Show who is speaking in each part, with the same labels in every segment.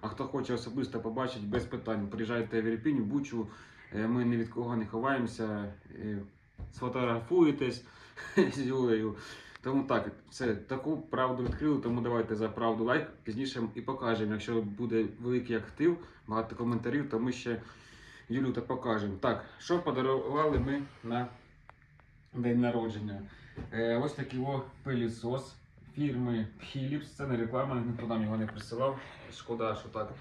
Speaker 1: А хто хоче особисто побачити, без питань, приїжджайте в Ірпінь, в Бучу. Е, Ми ні від кого не ховаємося, е, сфотографуєтесь з Юлею. Тому так, все, таку правду відкрили, тому давайте за правду лайк. Пізніше і покажемо. Якщо буде великий актив, багато коментарів, то ми ще Юлю та покажемо. Так, що подарували ми на день народження? Е, ось такий о пилісос фірми Philips. Це не реклама, ніхто нам його не присилав. Шкода, що так.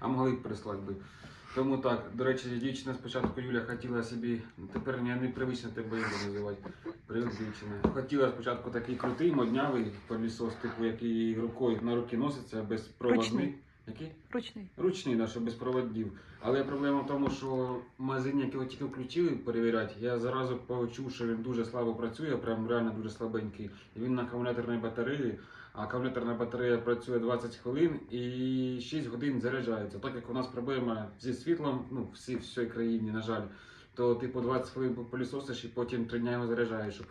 Speaker 1: А могли б прислати би. Тому так, до речі, дівчина спочатку Юля хотіла собі, тепер я непривично тебе його називати. Привіт, дівчина. Хотіла спочатку такий крутий, моднявий пилісос, типу, який рукою на руки носиться без проводних.
Speaker 2: Ручний.
Speaker 1: Який?
Speaker 2: Ручний.
Speaker 1: Ручний, да, що без проводів. Але проблема в тому, що в магазині, як його тільки включили перевіряти, я зразу почув, що він дуже слабо працює, прям реально дуже слабенький. І він на акумуляторній батареї, а акумуляторна батарея працює 20 хвилин і 6 годин заряджається. Так як у нас проблема зі світлом, ну, всі, в всій країні, на жаль, то типу 20 хвилин полісосиш і потім 3 дня його заряджаєш, щоб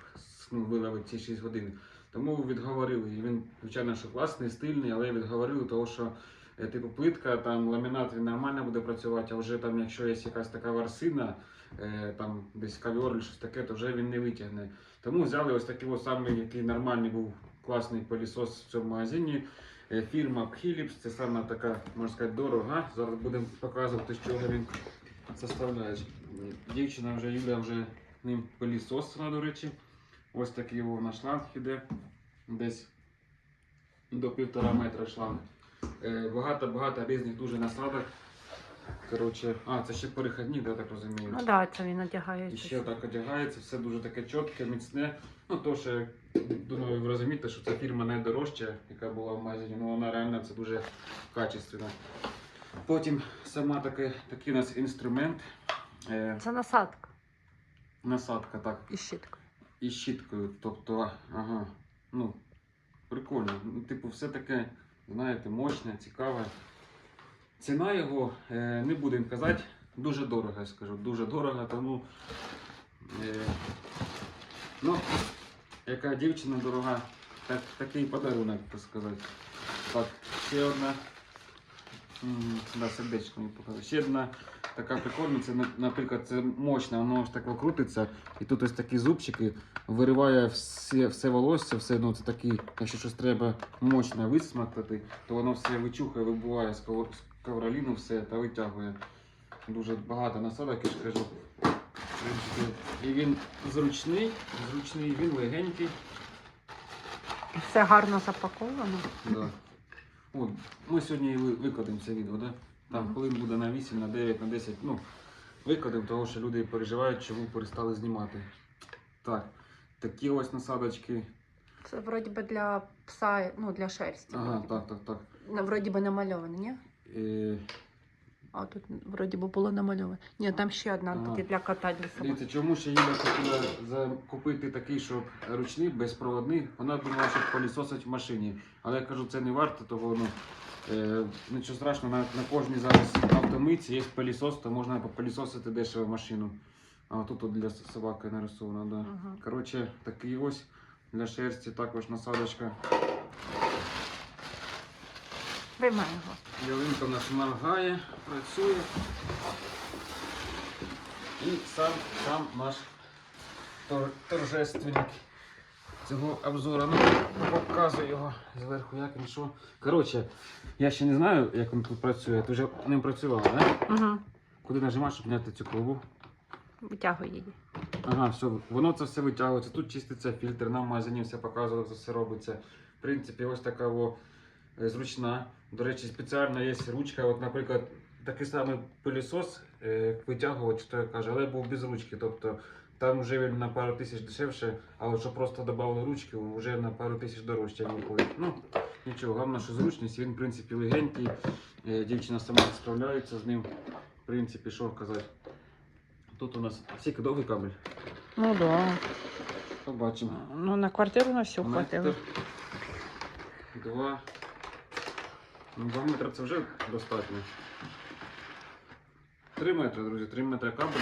Speaker 1: ну, виловити ці 6 годин. Тому відговорили. І він, звичайно, що класний, стильний, але відговорили, того, що Типу плитка, там ламінат він нормально буде працювати, а вже там, якщо є якась така варсина, е, там десь чи щось таке, то вже він не витягне. Тому взяли ось такий ось самий, який нормальний був класний пилісос в цьому магазині. Е, Фірма Philips, це саме така, можна сказати, дорога. Зараз будемо показувати, з чого він составляє. Дівчина вже Юля вже ним пилісосила, до речі. Ось такий його на шланг іде. Десь до півтора метра шланг. Е, Багато-багато різних дуже насадок. Коротше, а, це ще перехідні, да, так розумію.
Speaker 2: Ну так, да, це він
Speaker 1: І ще так одягається, все дуже таке чітке, міцне. Ну, то, що, думаю, ви розумієте, що ця фірма найдорожча, яка була в магазині, ну вона реально це дуже качественна. Потім сама таке, такий у нас інструмент, е,
Speaker 2: Це насадка
Speaker 1: насадка, так,
Speaker 2: і щітка.
Speaker 1: і щіткою. Тобто, ага, ну, прикольно. Ну, типу, все таке, знаєте, мощне, цікаве. Ціна його, е, не будемо казати, дуже дорога, скажу. Дуже дорога, тому. Е, ну, яка дівчина дорога, так, такий подарунок, так сказати. Так, ще одна. Да, сердечко мені показує. Ще одна така прикольна, це, наприклад, це мощна, воно ж так крутиться, і тут ось такі зубчики вириває все, все волосся, все, ну це такий, якщо щось треба мощно висмактати, то воно все вичухає, вибуває з ковроліну все та витягує. Дуже багато насадок, я ж кажу. І він зручний, зручний, він легенький.
Speaker 2: Все гарно запаковано.
Speaker 1: Да. О, ми сьогодні і ви- викладемо це відео, да? Там хвилин буде на 8, на 9, на 10. Ну, викладемо, тому що люди переживають, чому перестали знімати. Так, такі ось насадочки.
Speaker 2: Це вроді би для пса, ну для шерсті.
Speaker 1: Ага,
Speaker 2: вроді
Speaker 1: так, так, так.
Speaker 2: Ну, Вроді би намальоване, ні?
Speaker 1: Е,
Speaker 2: А тут вроді би було намальоване. Ні, там ще одна
Speaker 1: Ага.
Speaker 2: такі для кота для собаки.
Speaker 1: Дивіться, чому ще Юля хотіла закупити такий, щоб ручний, безпроводний. Вона думала, що пилісосить в машині. Але я кажу, це не варто, того ну, нічого страшного, на, на кожній зараз автомийці є пилісос, то можна попилісосити дешево машину. А тут от для собаки нарисовано, да.
Speaker 2: Ага.
Speaker 1: Коротше, такий ось для шерсті також насадочка.
Speaker 2: Його.
Speaker 1: Ялинка у нас моргає, працює. І сам, сам наш тор, торжественник цього обзору. Ну, показую його зверху, як він що. Коротше, я ще не знаю, як він тут працює. Ти вже ним працювала, так?
Speaker 2: Угу.
Speaker 1: Куди нажимаєш, щоб зняти цю колбу?
Speaker 2: Витягуй її.
Speaker 1: Ага, все, воно це все витягується. Тут чиститься фільтр, нам в магазині все показували, це все робиться. В принципі, ось така о, е, зручна. До речі, спеціально є ручка. От, наприклад, такий самий пилісос, е, витягувач, хто каже, але був без ручки. Тобто там вже він на пару тисяч дешевше, а от що просто додали ручки, вже на пару тисяч дорожче виходить. Ну, нічого, головне, що зручність, він, в принципі, легенький. Е, Дівчина сама справляється з ним. В принципі, що казати. Тут у нас скільки довгий кабель.
Speaker 2: Ну да.
Speaker 1: Побачимо.
Speaker 2: Ну на квартиру на всю хватило.
Speaker 1: Два. Ну, два метри це вже достатньо. Три метри, друзі, три метри кабель.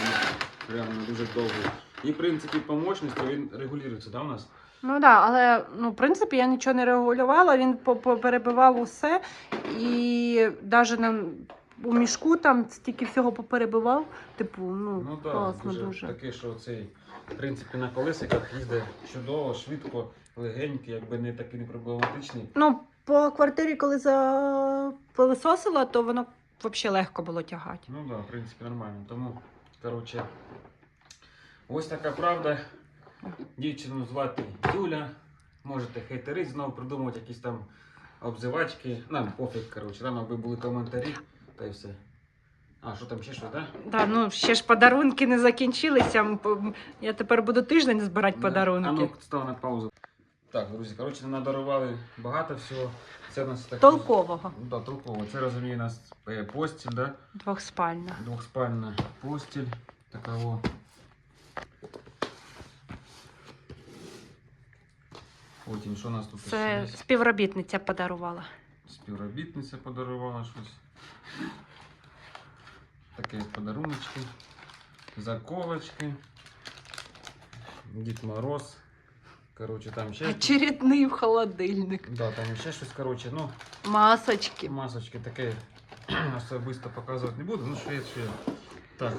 Speaker 1: Реально дуже довгий. І в принципі по мощності він регулюється, да, у нас?
Speaker 2: Ну так, да, але ну, в принципі я нічого не регулювала, він перебивав усе і навіть на, у мішку там стільки всього поперебивав. Типу, ну,
Speaker 1: Ну так,
Speaker 2: класно
Speaker 1: дуже,
Speaker 2: дуже.
Speaker 1: таке, що цей, в принципі, на колесиках їздить чудово, швидко, легенький, якби не такий не проблематичний.
Speaker 2: Ну, по квартирі, коли запилисосила, то воно взагалі легко було тягати.
Speaker 1: Ну так, да, в принципі, нормально. Тому, коротше, ось така правда. Дівчину звати Юля. Можете хейтерить, знову придумувати якісь там обзивачки. Нам пофіг, коротше, там аби були коментарі, та й все. А, що там ще щось, так?
Speaker 2: Да, ну ще ж подарунки не закінчилися. Я тепер буду тиждень збирати подарунки.
Speaker 1: А ну, став на паузу. Так, друзі, коротше, надарували багато всього. Це у нас так.
Speaker 2: Толкового.
Speaker 1: Да, толково. Це розуміє у нас е, постіль, да?
Speaker 2: Двохспальна.
Speaker 1: Двохспальна постіль. Така о. Потім що у нас тут ще
Speaker 2: Це
Speaker 1: є?
Speaker 2: співробітниця подарувала.
Speaker 1: Співробітниця подарувала щось. Такі подаруночки. Заковочки. Дід Мороз. Коротше, там ще.
Speaker 2: Очередний в холодильник.
Speaker 1: Да, там ще щось, коротше, ну,
Speaker 2: Масочки.
Speaker 1: масочки таке особисто показувати не буду, ну що є, що є. Так,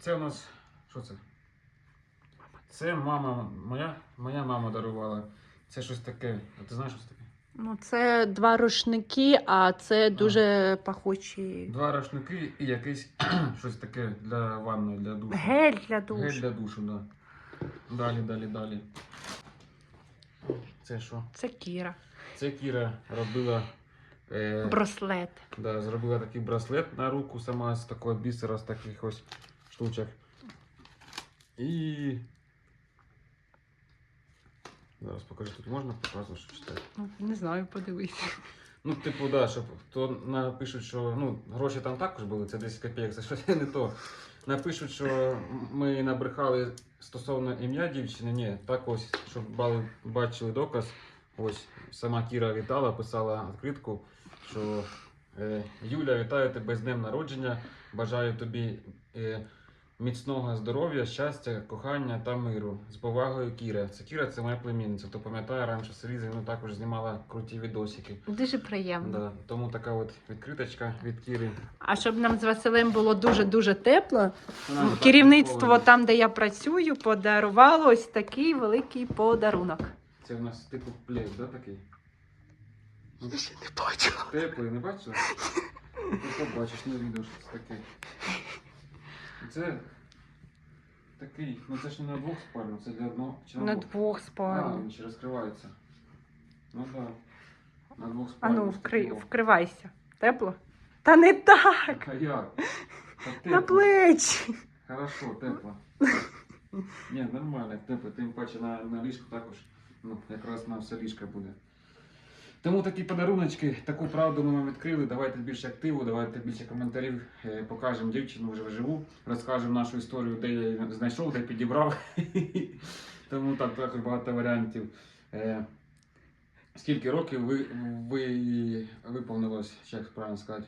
Speaker 1: це у нас. Що це? Це мама моя, моя мама дарувала. Це щось таке. А ти знаєш, що це таке?
Speaker 2: Ну, це два рушники, а це дуже пахучі.
Speaker 1: Два рушники і якесь щось таке для ванної, для душу.
Speaker 2: Гель для
Speaker 1: Гель для душу, да. Далі, далі, далі. Це що?
Speaker 2: Це Кіра.
Speaker 1: Це Кіра робила. Е,
Speaker 2: Браслет.
Speaker 1: Да, зробила такий браслет на руку сама з такого бісера, з таких ось штучок. І. Зараз покажу, тут можна показувати, що читати.
Speaker 2: Ну, Не знаю, подивись.
Speaker 1: Ну, типу, да, щоб то напишуть, що ну, гроші там також були, це 10 копійок, це щось не то. Напишуть, що ми набрехали стосовно ім'я дівчини. Ні, так ось, щоб бачили доказ. Ось сама Кіра вітала, писала відкритку, що е, Юля, вітаю тебе з днем народження. Бажаю тобі е, міцного здоров'я, щастя, кохання та миру. З повагою Кіра. Це Кіра, це моя племінниця. Хто пам'ятає, раніше Селіза ну, також знімала круті відосики.
Speaker 2: Дуже приємно.
Speaker 1: Да, тому така от відкриточка від Кіри.
Speaker 2: А щоб нам з Василем було дуже-дуже тепло,
Speaker 1: Вона
Speaker 2: керівництво там, де я працюю, подарувало ось такий великий подарунок.
Speaker 1: Це в нас типу плед, да, такий? Ну,
Speaker 2: ще не бачила.
Speaker 1: Теплий, не бачила? Ти побачиш на відео, що це таке. Це такий, ну це ж не на двох спальню, це для одного чи
Speaker 2: На
Speaker 1: двох?
Speaker 2: двох
Speaker 1: А,
Speaker 2: спальнях.
Speaker 1: він ще розкривається. Ну так. Да. На двох
Speaker 2: А
Speaker 1: спальню.
Speaker 2: ну, вкри... вкривайся. Тепло? Та не так!
Speaker 1: А як? Та
Speaker 2: На
Speaker 1: тепло.
Speaker 2: плечі.
Speaker 1: Хорошо, тепло. Ні, нормально, тепло. Тим паче на, на ліжку також. Ну, якраз на все ліжко буде. Тому такі подаруночки, таку правду ми вам відкрили. Давайте більше активу, давайте більше коментарів. Е, Покажемо дівчину вже вживу, розкажемо нашу історію, де я її знайшов, де підібрав. Тому так також багато варіантів. Е, Скільки років ви, ви виповнилось, як правильно сказати?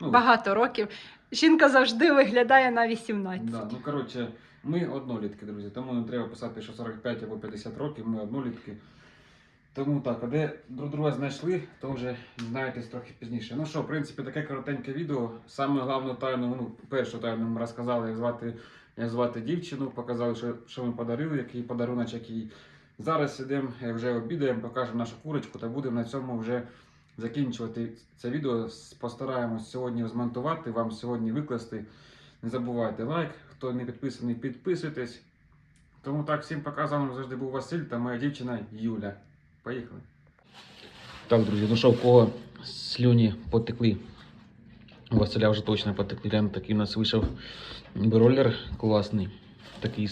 Speaker 1: Ну,
Speaker 2: Багато років. Жінка завжди виглядає на 18.
Speaker 1: Да, ну коротше, ми однолітки, друзі. Тому не треба писати, що 45 або 50 років, ми однолітки. Тому так, а де друг друга знайшли, то вже дізнаєтесь трохи пізніше. Ну що, в принципі, таке коротеньке відео. Саме головну тайну, ну, першу тайну ми розказали, як звати, як звати дівчину, показали, що, що ми подарили, який подарунок, який. Зараз ідемо, вже обідаємо, покажемо нашу курочку та будемо на цьому вже закінчувати це відео. Постараємось сьогодні змонтувати, вам сьогодні викласти. Не забувайте лайк, хто не підписаний, підписуйтесь. Тому так, всім пока, завжди був Василь та моя дівчина Юля. Поїхали. Так, друзі, ну що, в кого слюні потекли? Василя вже точно потекли. Глянь, такий у нас вийшов бройлер класний. Такий